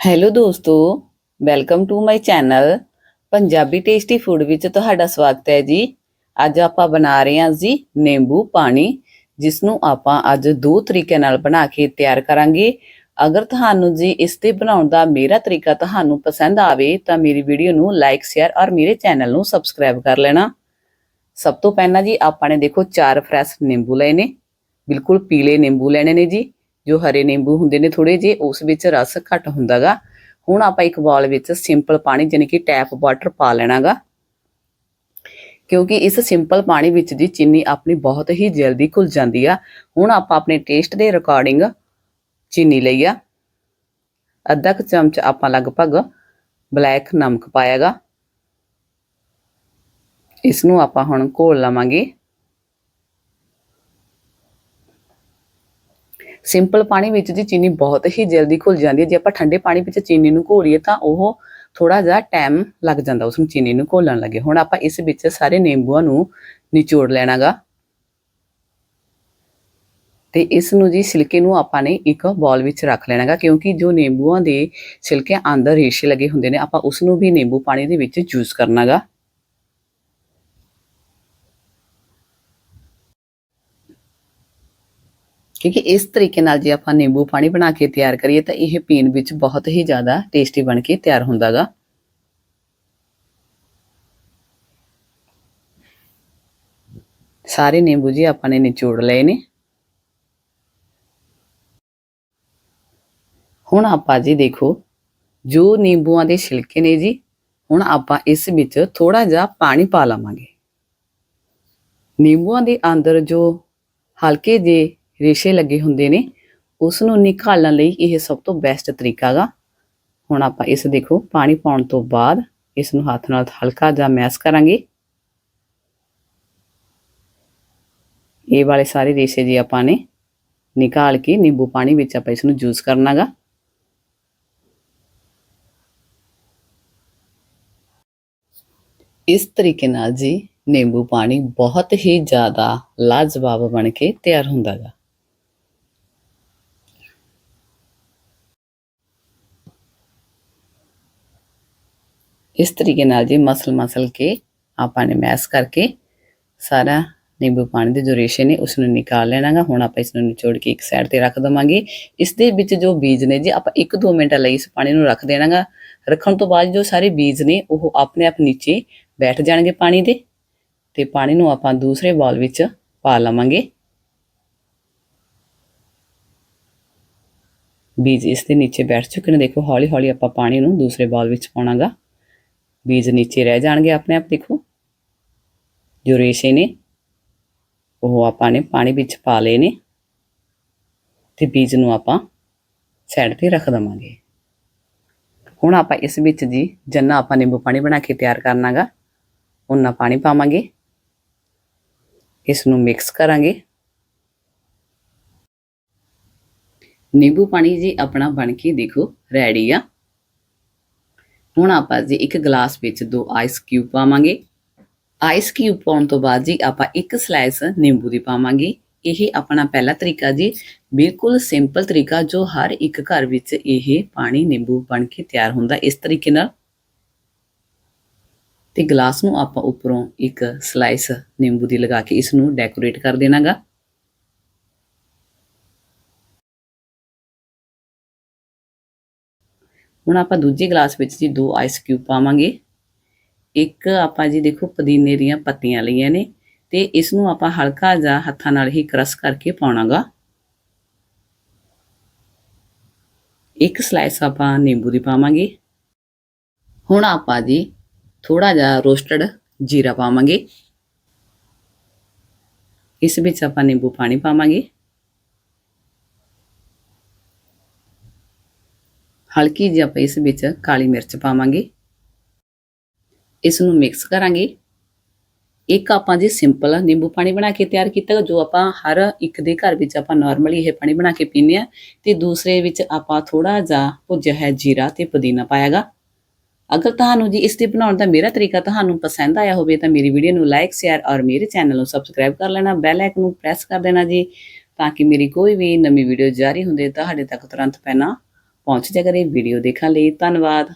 Hello ਦੋਸਤੋ welcome to my channel Punjabi tasty food ਵਿੱਚ ਤੁਹਾਡਾ ਸਵਾਗਤ ਹੈ ਜੀ। ਅੱਜ ਆਪਾਂ ਬਣਾ ਰਹੇ ਹਾਂ ਜੀ ਨਿੰਬੂ ਪਾਣੀ ਜਿਸ ਨੂੰ ਆਪਾਂ ਅੱਜ ਦੋ ਤਰੀਕੇ ਨਾਲ ਬਣਾ ਕੇ ਤਿਆਰ ਕਰਾਂਗੇ। ਅਗਰ ਤੁਹਾਨੂੰ ਜੀ ਇਸ ਦੇ ਬਣਾਉਣ ਦਾ ਮੇਰਾ ਤਰੀਕਾ ਤੁਹਾਨੂੰ ਪਸੰਦ ਆਵੇ, ਤਾਂ ਮੇਰੀ ਵੀਡੀਓ ਨੂੰ ਲਾਈਕ ਸ਼ੇਅਰ ਔਰ ਮੇਰੇ ਚੈਨਲ ਨੂੰ ਸਬਸਕ੍ਰਾਈਬ ਕਰ ਲੈਣਾ। ਸਭ ਤੋਂ ਪਹਿਲਾਂ ਜੀ ਆਪਾਂ ਨੇ ਦੇਖੋ ਚਾਰ ਫਰੈਸ਼ ਨਿੰਬੂ ਲਏ ਨੇ, ਬਿਲਕੁਲ ਪੀਲੇ ਨਿੰਬੂ ਲੈਣੇ ਨੇ ਜੀ। ਜੋ ਹਰੇ ਨਿੰਬੂ ਹੁੰਦੇ ਨੇ ਥੋੜੇ ਜੇ ਉਸ ਵਿੱਚ ਰਸ ਘੱਟ ਹੁੰਦਾਗਾ। ਹੁਣ ਆਪਾਂ ਇੱਕ ਬਾਉਲ ਵਿੱਚ ਸਿੰਪਲ ਪਾਣੀ ਯਾਨੀ ਕਿ ਟੈਪ ਵਾਟਰ ਪਾ ਲੈਣਾਗਾ। ਕਿਉਂਕਿ ਇਸ ਸਿੰਪਲ ਪਾਣੀ ਵਿੱਚ ਜੀ ਚੀਨੀ ਆਪਣੀ ਬਹੁਤ ਹੀ ਜਲਦੀ ਘੁਲ ਜਾਂਦੀ ਆ। ਹੁਣ ਆਪਾਂ ਆਪਣੇ ਟੇਸਟ ਦੇ ਰਿਕਾਰਡਿੰਗ ਚੀਨੀ ਲਈ ਆ। ਅੱਧਾ ਕੁ ਚਮਚ ਆਪਾਂ ਲਗਭਗ ਬਲੈਕ ਨਮਕ ਪਾਇਆਗਾ। ਇਸ ਨੂੰ ਆਪਾਂ ਹੁਣ ਘੋਲ ਲਵਾਂਗੇ। ਸਿੰਪਲ ਪਾਣੀ ਵਿੱਚ ਜੀ ਚੀਨੀ ਬਹੁਤ ਹੀ ਜਲਦੀ ਘੁਲ ਜਾਂਦੀ ਹੈ। ਜੇ ਆਪਾਂ ਠੰਡੇ ਪਾਣੀ ਵਿੱਚ ਚੀਨੀ ਨੂੰ ਘੋਲੀਏ ਤਾਂ ਉਹ ਥੋੜਾ ਜਿਹਾ ਟਾਈਮ ਲੱਗ ਜਾਂਦਾ ਉਸ ਨੂੰ ਚੀਨੀ ਨੂੰ ਘੋਲਣ ਲੱਗੇ। ਹੁਣ ਆਪਾਂ ਇਸ ਵਿੱਚ ਸਾਰੇ ਨਿੰਬੂਆਂ ਨੂੰ ਨਿਚੋੜ ਲੈਣਾਗਾ। ਤੇ ਇਸ ਨੂੰ ਜੀ ਸਿਲਕੇ ਨੂੰ ਆਪਾਂ ਨੇ ਇੱਕ ਬਾਉਲ ਵਿੱਚ ਰੱਖ ਲੈਣਾਗਾ, ਕਿਉਂਕਿ ਜੋ ਨਿੰਬੂਆਂ ਦੇ ਸਿਲਕੇ ਅੰਦਰ ਰੇਸ਼ੇ ਲੱਗੇ ਹੁੰਦੇ ਨੇ, ਆਪਾਂ ਉਸ ਨੂੰ ਵੀ ਨਿੰਬੂ ਪਾਣੀ ਦੇ ਵਿੱਚ ਯੂਜ਼ ਕਰਨਾਗਾ। ਕਿਉਂਕਿ ਇਸ ਤਰੀਕੇ ਨਾਲ ਜੇ ਆਪਾਂ ਨਿੰਬੂ ਪਾਣੀ ਬਣਾ ਕੇ ਤਿਆਰ ਕਰੀਏ ਤਾਂ ਇਹ ਪੀਣ ਵਿੱਚ ਬਹੁਤ ਹੀ ਜ਼ਿਆਦਾ ਟੇਸਟੀ ਬਣ ਕੇ ਤਿਆਰ ਹੁੰਦਾਗਾ। ਸਾਰੇ ਨਿੰਬੂ ਜੀ ਆਪਾਂ ਨੇ ਨਿਚੋੜ ਲਏ ਨੇ। ਹੁਣ ਆਪਾਂ ਜੀ ਦੇਖੋ, ਜੋ ਨਿੰਬੂਆਂ ਦੇ ਛਿਲਕੇ ਨੇ ਜੀ, ਹੁਣ ਆਪਾਂ ਇਸ ਵਿੱਚ ਥੋੜਾ ਜਿਹਾ ਪਾਣੀ ਪਾ ਲਵਾਂਗੇ। ਨਿੰਬੂਆਂ ਦੇ ਅੰਦਰ ਜੋ ਹਲਕੇ ਜੇ ਰੇਸ਼ੇ ਲੱਗੇ ਹੁੰਦੇ ਨੇ ਉਸ ਨੂੰ ਨਿਕਾਲਣ ਲਈ ਇਹ ਸਭ ਤੋਂ ਬੈਸਟ ਤਰੀਕਾ ਹੈਗਾ ਹੁਣ ਆਪਾਂ ਇਸ ਦੇਖੋ, ਪਾਣੀ ਪਾਉਣ ਤੋਂ ਬਾਅਦ ਇਸ ਨੂੰ ਹੱਥ ਨਾਲ ਹਲਕਾ ਜਿਹਾ ਮੈਸ਼ ਕਰਾਂਗੇ। ਇਹ ਵਾਲੇ ਸਾਰੇ ਰੇਸ਼ੇ ਜੀ ਆਪਾਂ ਨੇ ਨਿਕਾਲ ਕੇ ਨਿੰਬੂ ਪਾਣੀ ਵਿੱਚ ਆਪਾਂ ਇਸ ਨੂੰ ਜੂਸ ਕਰਨਾਗਾ ਇਸ ਤਰੀਕੇ ਨਾਲ ਜੀ ਨਿੰਬੂ ਪਾਣੀ ਬਹੁਤ ਹੀ ਜ਼ਿਆਦਾ ਲਾਜਵਾਬ ਬਣ ਕੇ ਤਿਆਰ ਹੁੰਦਾ ਹੈ ਇਸ ਤਰੀਕੇ ਨਾਲ ਜੀ ਮਸਲ ਮਸਲ ਕੇ ਆਪਾਂ ਨੇ ਮੈਸ਼ ਕਰਕੇ ਸਾਰਾ ਨਿੰਬੂ ਪਾਣੀ ਦੇ ਜੋ ਰੇਸ਼ੇ ਨੇ ਉਸ ਨੂੰ ਨਿਕਾਲ ਲੈਣਾਗਾ। ਹੁਣ ਆਪਾਂ ਇਸ ਨੂੰ ਨਿਚੋੜ ਕੇ ਇੱਕ ਸਾਈਡ ਤੇ ਰੱਖ ਦਵਾਂਗੇ। ਇਸ ਦੇ ਵਿੱਚ ਜੋ ਬੀਜ ਨੇ ਜੀ ਆਪਾਂ 1-2 ਮਿੰਟ ਲਈ ਇਸ ਪਾਣੀ ਨੂੰ ਰੱਖ ਦੇਣਾਗਾ। ਰੱਖਣ ਤੋਂ ਬਾਅਦ ਜੋ ਸਾਰੇ ਬੀਜ ਨੇ ਉਹ ਆਪਣੇ ਆਪ ਨੀਚੇ ਬੈਠ ਜਾਣਗੇ ਪਾਣੀ ਦੇ ਤੇ ਪਾਣੀ ਨੂੰ ਆਪਾਂ ਦੂਸਰੇ ਬਾਲ ਵਿੱਚ ਪਾ ਲਵਾਂਗੇ। ਬੀਜ ਇਸ ਦੇ ਨੀਚੇ ਬੈਠ ਚੁੱਕੇ ਨੇ। ਦੇਖੋ ਹੌਲੀ ਹੌਲੀ ਆਪਾਂ ਪਾਣੀ ਨੂੰ ਦੂਸਰੇ ਬਾਲ ਵਿੱਚ ਪਾਉਣਾਗਾ। ਬੀਜ ਨੀਚੇ ਰਹਿ ਜਾਣਗੇ ਆਪਣੇ ਆਪ, ਦੇਖੋ। ਜੋ ਰੇਸ਼ੇ ਨੇ, ਉਹ ਆਪਾਂ ਨੇ ਪਾਣੀ ਵਿੱਚ ਪਾ ਲਏ ਨੇ। ਤੇ ਬੀਜ ਨੂੰ ਆਪਾਂ ਸਾਈਡ ਤੇ ਰੱਖ ਦਵਾਂਗੇ। ਹੁਣ ਆਪਾਂ ਇਸ ਵਿੱਚ ਜੀ ਜੰਨਾ ਆਪਾਂ ਨਿੰਬੂ ਪਾਣੀ ਬਣਾ ਕੇ ਤਿਆਰ ਕਰਨਾਗਾ ਉਹਨਾਂ ਪਾਣੀ ਪਾਵਾਂਗੇ। ਇਸ ਨੂੰ ਮਿਕਸ ਕਰਾਂਗੇ। ਨਿੰਬੂ ਪਾਣੀ ਜੀ ਆਪਣਾ ਬਣ ਕੇ ਦੇਖੋ ਰੈਡੀ ਆ। ਹੁਣ ਆਪਾਂ ਜੀ ਇੱਕ ਗਲਾਸ ਵਿੱਚ ਦੋ ਆਈਸ ਕਿਊਬ ਪਾਵਾਂਗੇ। ਆਈਸ ਕਿਊਬ ਪਾਉਣ ਤੋਂ ਬਾਅਦ ਜੀ ਆਪਾਂ ਇੱਕ ਸਲਾਈਸ ਨਿੰਬੂ ਦੀ ਪਾਵਾਂਗੇ। ਇਹ ਆਪਣਾ ਪਹਿਲਾ ਤਰੀਕਾ ਜੀ। ਬਿਲਕੁਲ ਸਿੰਪਲ ਤਰੀਕਾ ਜੋ ਹਰ ਇੱਕ ਘਰ ਵਿੱਚ ਇਹ ਪਾਣੀ ਨਿੰਬੂ ਬਣ ਕੇ ਤਿਆਰ ਹੁੰਦਾ ਇਸ ਤਰੀਕੇ ਨਾਲ। ਤੇ ਗਲਾਸ ਨੂੰ ਆਪਾਂ ਉੱਪਰੋਂ ਇੱਕ ਸਲਾਈਸ ਨਿੰਬੂ ਦੀ ਲਗਾ ਕੇ ਇਸ ਨੂੰ ਡੈਕੋਰੇਟ ਕਰ ਦੇਣਾਗਾ। ਹੁਣ ਆਪਾਂ ਦੂਜੇ ਗਲਾਸ ਵਿੱਚ ਜੀ ਦੋ ਆਈਸ ਕਿਊਬ ਪਾਵਾਂਗੇ। ਇੱਕ ਆਪਾਂ ਜੀ ਦੇਖੋ ਪੁਦੀਨੇ ਦੀਆਂ ਪੱਤੀਆਂ ਲਈਆਂ ਨੇ ਤੇ ਇਸ ਨੂੰ ਆਪਾਂ ਹਲਕਾ ਜਿਹਾ ਹੱਥਾਂ ਨਾਲ ਹੀ ਕ੍ਰਸ਼ ਕਰਕੇ ਪਾਉਣਾਗਾ। ਇੱਕ ਸਲਾਈਸ ਆਪਾਂ ਨਿੰਬੂ ਦੀ ਪਾਵਾਂਗੇ। ਹੁਣ ਆਪਾਂ ਜੀ ਥੋੜਾ ਜਿਹਾ ਰੋਸਟਡ ਜੀਰਾ ਪਾਵਾਂਗੇ। ਇਸ ਵਿੱਚ ਆਪਾਂ ਨਿੰਬੂ ਪਾਣੀ ਪਾਵਾਂਗੇ। ਹਲਕੀ ਜਿਹੀ ਆਪਾਂ ਇਸ ਵਿੱਚ ਕਾਲੀ ਮਿਰਚ ਪਾਵਾਂਗੇ। ਇਸ ਨੂੰ ਮਿਕਸ ਕਰਾਂਗੇ। ਇੱਕ ਆਪਾਂ ਜੀ ਸਿੰਪਲ ਨਿੰਬੂ ਪਾਣੀ ਬਣਾ ਕੇ ਤਿਆਰ ਕੀਤਾ, ਜੋ ਆਪਾਂ ਹਰ ਇੱਕ ਦੇ ਘਰ ਵਿੱਚ ਆਪਾਂ ਨਾਰਮਲੀ ਇਹ ਪਾਣੀ ਬਣਾ ਕੇ ਪੀਂਦੇ ਆ ਤੇ ਦੂਸਰੇ ਵਿੱਚ ਆਪਾਂ ਥੋੜਾ ਜਿਹਾ ਭੁੱਜਿਆ ਹੈ ਜੀਰਾ ਤੇ ਪੁਦੀਨਾ ਪਾਇਆਗਾ। ਅਗਰ ਤੁਹਾਨੂੰ ਜੀ ਇਸ ਦੇ ਬਣਾਉਣ ਦਾ ਮੇਰਾ ਤਰੀਕਾ ਤੁਹਾਨੂੰ ਪਸੰਦ ਆਇਆ ਹੋਵੇ, ਤਾਂ ਮੇਰੀ ਵੀਡੀਓ ਨੂੰ ਲਾਈਕ ਸ਼ੇਅਰ ਔਰ ਮੇਰੇ ਚੈਨਲ ਨੂੰ ਸਬਸਕ੍ਰਾਈਬ ਕਰ ਲੈਣਾ। ਬੈਲ ਆਈਕਨ ਨੂੰ ਪ੍ਰੈਸ ਕਰ ਦੇਣਾ ਜੀ, ਤਾਂ ਕਿ ਮੇਰੀ ਕੋਈ ਵੀ ਨਵੀਂ ਵੀਡੀਓ ਜਾਰੀ ਹੁੰਦੇ, ਤੁਹਾਡੇ ਤੱਕ ਤੁਰੰਤ ਪਹਿਲਾਂ ਪਹੁੰਚ ਜਾ ਕਰੇ ਵੀਡੀਓ ਦੇਖਣ ਲਈ। ਧੰਨਵਾਦ।